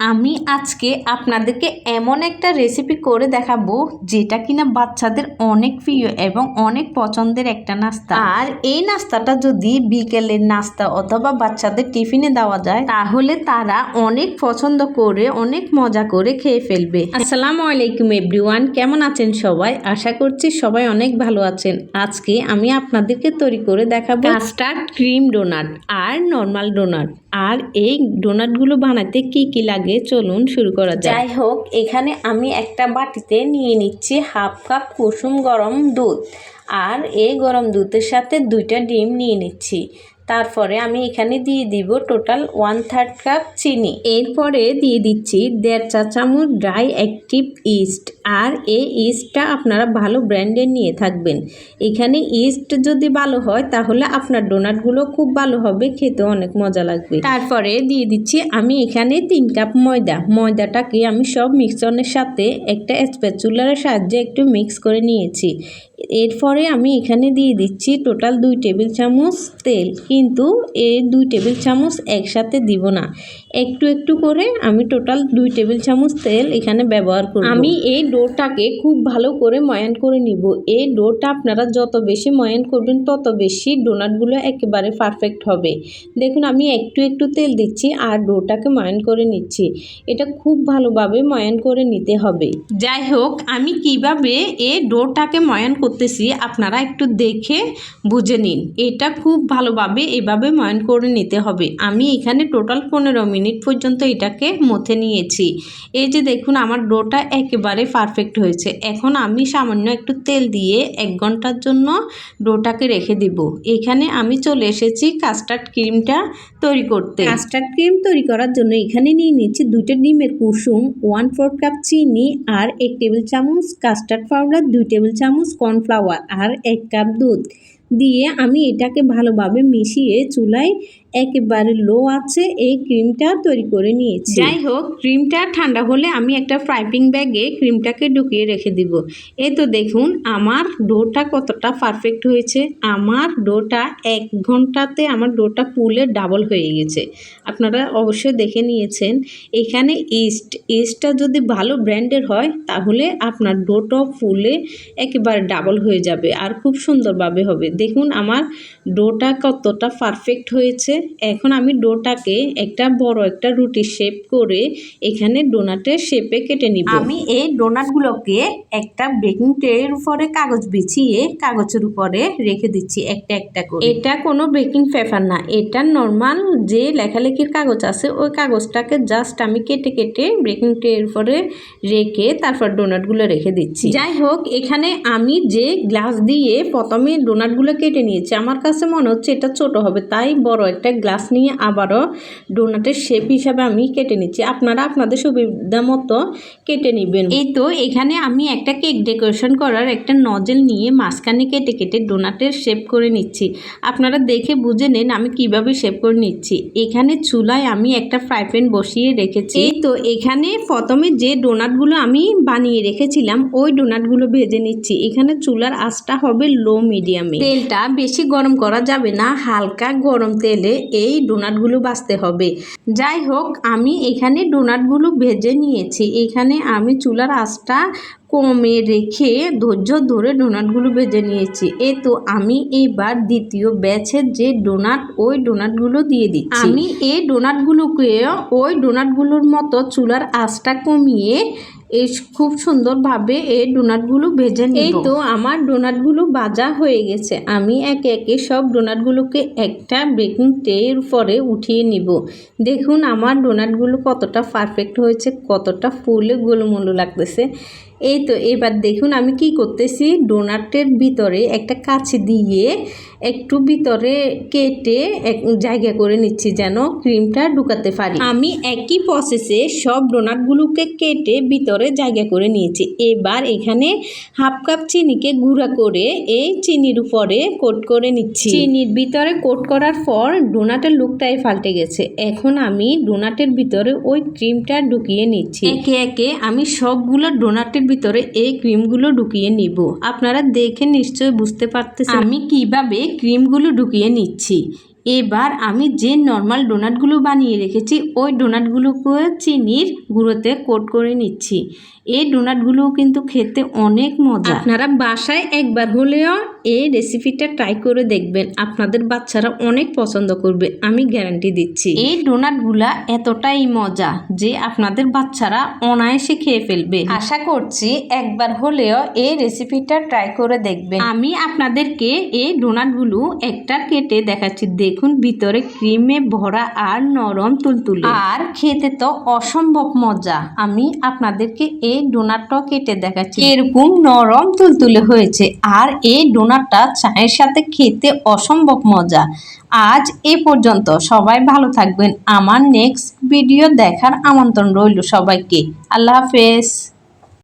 আমি আজকে আপনাদেরকে এমন একটা রেসিপি করে দেখাবো যেটা কিনা বাচ্চাদের অনেক প্রিয় এবং অনেক পছন্দের একটা নাস্তা। আর এই নাস্তাটা যদি বিকেলের নাস্তা অথবা বাচ্চাদের টিফিনে দেওয়া যায়, তাহলে তারা অনেক পছন্দ করে, অনেক মজা করে খেয়ে ফেলবে। আসসালামু আলাইকুম এভরিওয়ান কেমন আছেন সবাই? আশা করছি সবাই অনেক ভালো আছেন। আজকে আমি আপনাদেরকে তৈরি করে দেখাবো কাস্টার্ড ক্রিম ডোনাট আর নর্মাল ডোনাট আর এই ডোনাটগুলো বানাতে কি কি লাগে চলুন শুরু করা যাই হোক, এখানে আমি একটা বাটিতে নিয়ে নিচ্ছি হাফ কাপ কুসুম গরম দুধ। আর এই গরম দুধের সাথে দুইটা ডিম নিয়ে নিচ্ছি। তারপরে আমি এখানে দিয়ে দিব টোটাল ওয়ান থার্ড কাপ চিনি। এরপরে দিয়ে দিচ্ছি দেড় চা চামচ ড্রাই অ্যাক্টিভ ইস্ট আর এই ইস্টটা আপনারা ভালো ব্র্যান্ডের নিয়ে থাকবেন। এখানে ইস্ট যদি ভালো হয়, তাহলে আপনার ডোনাটগুলো খুব ভালো হবে খেতে অনেক মজা লাগবে। তারপরে দিয়ে দিচ্ছি আমি এখানে তিন কাপ ময়দা। ময়দাটাকে আমি সব মিক্সনের সাথে একটা স্প্যাচুলারের সাহায্যে একটু মিক্স করে নিয়েছি। এরপরে আমি এখানে দিয়ে দিচ্ছি টোটাল দুই টেবিল চামচ তেল। কিন্তু এই দুই টেবিল চামচ একসাথে দিব না। একটু একটু করে আমি টোটাল দুই টেবিল চামচ তেল এখানে ব্যবহার করব। আমি এই ডোটাকে খুব ভালো করে ময়ান করে নিব। এই ডোটা আপনারা যত বেশি ময়ান করবেন তত বেশি ডোনাটগুলো একেবারে পারফেক্ট হবে। দেখুন আমি একটু একটু তেল দিচ্ছি আর ডোটাকে ময়ান করে নিচ্ছি। এটা খুব ভালোভাবে ময়ান করে নিতে হবে। যাই হোক আমি কীভাবে এই ডোটাকে ময়ান করতেছি আপনারা একটু দেখে বুঝে নিন। এটা খুব ভালোভাবে এভাবে ময়ান করে নিতে হবে। আমি এখানে টোটাল পনেরো মিনিট পর্যন্ত এটাকে মথে নিয়েছি। এই যে দেখুন, আমার ডোটা একেবারে পারফেক্ট হয়েছে। এখন আমি সামান্য একটু তেল দিয়ে এক ঘণ্টার জন্য ডোটাকে রেখে দিব। এখানে আমি চলে এসেছি কাস্টার্ড ক্রিমটা তৈরি করতে। কাস্টার্ড ক্রিম তৈরি করার জন্য এখানে নিয়ে নিচ্ছি দুটো ডিমের কুসুম ওয়ান ফোর কাপ চিনি আর এক টেবিল চামচ কাস্টার্ড পাউডার দুই টেবিল চামচ কর্নফ্লাওয়ার আর এক কাপ দুধ। দিয়ে আমি এটাকে ভালোভাবে মিশিয়ে চুলায় একেবারে লো আছে, এই ক্রিমটা তৈরি করে নিয়েছি। যাই হোক ক্রিমটা ঠান্ডা হলে আমি একটা ফ্রাইপিং ব্যাগে ক্রিমটাকে ঢুকিয়ে রেখে দিব। এই তো দেখুন, আমার ডোটা কতটা পারফেক্ট হয়েছে। আমার ডোটা এক ঘন্টাতে আমার ডোটা পুলে ডাবল হয়ে গেছে। আপনারা অবশ্যই দেখে নিয়েছেন। এখানে ইস্ট ইস্টটা যদি ভালো ব্র্যান্ডের হয়, তাহলে আপনার ডোটা ফুলে একেবারে ডাবল হয়ে যাবে। আর খুব সুন্দরভাবে হবে। দেখুন, আমার ডোটা কতটা পারফেক্ট হয়েছে। এখন আমি ডোটাকে একটা বড় একটা রুটি শেপ করে এখানে ডোনাটের শেপে কেটে নিব। আমি এই ডোনাটগুলোকে একটা বেকিং ট্রের উপরে কাগজ বিছিয়ে কাগজের উপরে রেখে দিচ্ছি একটা একটা করে। এটা কোনো বেকিং পেপার না এটা নর্মাল যে লেখালেখির কাগজ আছে ওই কাগজটাকে জাস্ট আমি কেটে কেটে বেকিং ট্রের উপরে রেখে তারপর ডোনাটগুলো রেখে দিচ্ছি। যাই হোক এখানে আমি যে গ্লাস দিয়ে প্রথমে ডোনাটগুলো কেটে নিয়েছি আমার কাছে মনে হচ্ছে এটা ছোট হবে তাই বড় একটা গ্লাস নিয়ে আবারও ডোনাটের শেপ হিসাবে আমি কেটে নিচ্ছি। আপনারা আপনাদের সুবিধা মতো কেটে নেবেন। এই তো এখানে আমি একটা কেক ডেকোরেশন করার একটা নজেল নিয়ে মাঝখানে কেটে কেটে ডোনাটের শেপ করে নিচ্ছি। আপনারা দেখে বুঝে নেন আমি কীভাবে শেপ করে নিচ্ছি। এখানে চুলায় আমি একটা ফ্রাই প্যান বসিয়ে রেখেছি। এই তো এখানে প্রথমে যে ডোনাটগুলো আমি বানিয়ে রেখেছিলাম ওই ডোনাটগুলো ভেজে নিচ্ছি। এখানে চুলার আঁচটা হবে লো মিডিয়ামে তেলটা বেশি গরম করা যাবে না হালকা গরম তেলে এই ডোনাটগুলো বাঁচতে হবে। যাই হোক, আমি এখানে ডোনাটগুলো ভেজে নিয়েছি। এখানে আমি চুলার আঁচটা কমে রেখে ধৈর্য ধরে ডোনাটগুলো ভেজে নিয়েছি। এ তো আমি এইবার দ্বিতীয় ব্যাচের যে ডোনাট, ওই ডোনাটগুলো দিয়ে দিচ্ছি। আমি এই ডোনাটগুলোকে, ওই ডোনাটগুলোর মতো চুলার আঁচটা কমিয়ে এই খুব সুন্দরভাবে এই ডোনাটগুলো ভেজে নিই এই তো আমার ডোনাটগুলো ভাজা হয়ে গেছে। আমি একে একে সব ডোনাটগুলোকে একটা বেকিং ট্রের উপরে উঠিয়ে নিব। দেখুন আমার ডোনাটগুলো কতটা পারফেক্ট হয়েছে, কতটা ফুলে গোলমলো লাগতেছে। এই তো, এবার দেখুন আমি কি করতেছি। ডোনাটের ভিতরে একটা কাছে দিয়ে একটু ভিতরে কেটে এক জায়গা করে নিচ্ছি যেন ক্রিমটা ঢুকাতে পারি। আমি একই প্রসেসে সব ডোনাটগুলোকে কেটে ভিতরে জায়গা করে নিয়েছি। এবার এখানে হাফ কাপ চিনিকে গুঁড়া করে এই চিনির উপরে কোট করে নিচ্ছি। চিনির ভিতরে কোট করার পর ডোনাটের লুকটাই পাল্টে গেছে। এখন আমি ডোনাটের ভিতরে ওই ক্রিমটা ঢুকিয়ে নিচ্ছি। একে একে আমি সবগুলো ডোনাটের ভিতরে এই ক্রিমগুলো ঢুকিয়ে নিব। আপনারা দেখে নিশ্চয়ই বুঝতে পারতেছেন। আমি কীভাবে ক্রিমগুলো ঢুকিয়ে নিচ্ছি? এবার আমি যে নর্মাল ডোনাটগুলো বানিয়ে রেখেছি ওই ডোনাটগুলোকে চিনির গুঁড়োতে কোট করে নিচ্ছি। এই ডোনাটগুলো কিন্তু খেতে অনেক মজা। আপনারা বাসায় একবার হলেও এই রেসিপিটা ট্রাই করে দেখবেন। আপনাদের বাচ্চারা অনেক পছন্দ করবে আমি গ্যারান্টি দিচ্ছি। এই ডোনাটগুলা এতটাই মজা যে আপনাদের বাচ্চারা অনায়াসে খেয়ে ফেলবে। আশা করছি একবার হলেও এই রেসিপিটা ট্রাই করে দেখবেন। আমি আপনাদেরকে এই ডোনাটগুলো একটা কেটে দেখাচ্ছি দেখুন ভিতরে ক্রিমে ভরা আর নরম তুলতুলে। আর খেতে তো অসম্ভব মজা। আমি আপনাদেরকে এই ডোনাটটাও কেটে দেখাচ্ছি। এরকম নরম তুলতুলে হয়েছে। আর এই ডোনাটটা চায়ের সাথে খেতে অসম্ভব মজা। আজ এ পর্যন্ত সবাই ভালো থাকবেন। আমার নেক্সট ভিডিও দেখার আমন্ত্রণ রইল সবাইকে। আল্লাহ হাফেজ।